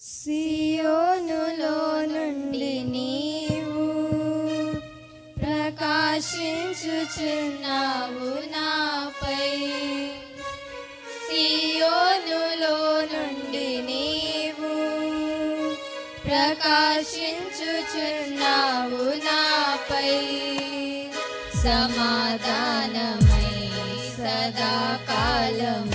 సియోనులో నుండి నీవు ప్రకాశించుచున్నావు నాపై. సియోనులో నుండి నీవు ప్రకాశించుచున్నావు నాపై. సమాధానమై సదాకాలము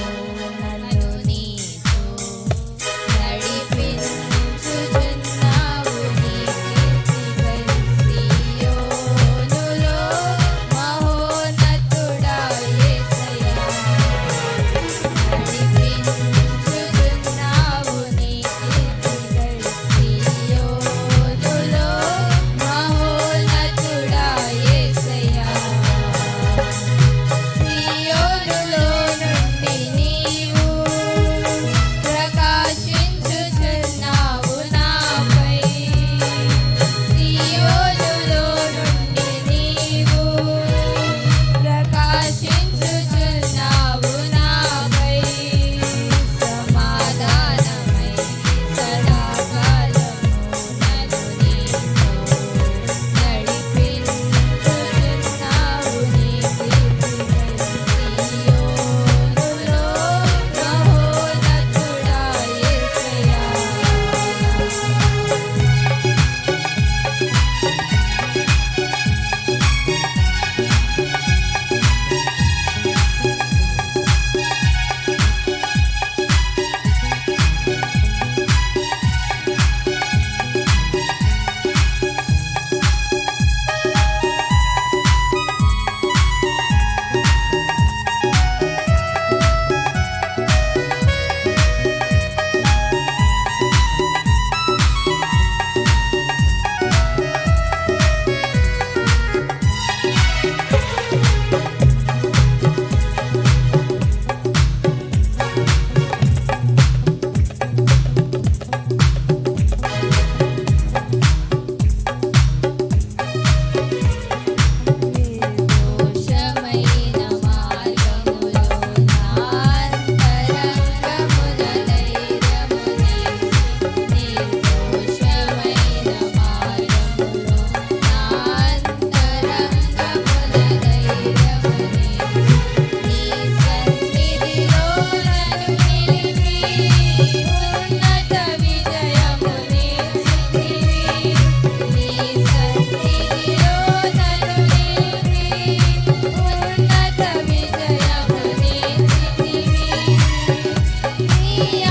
día.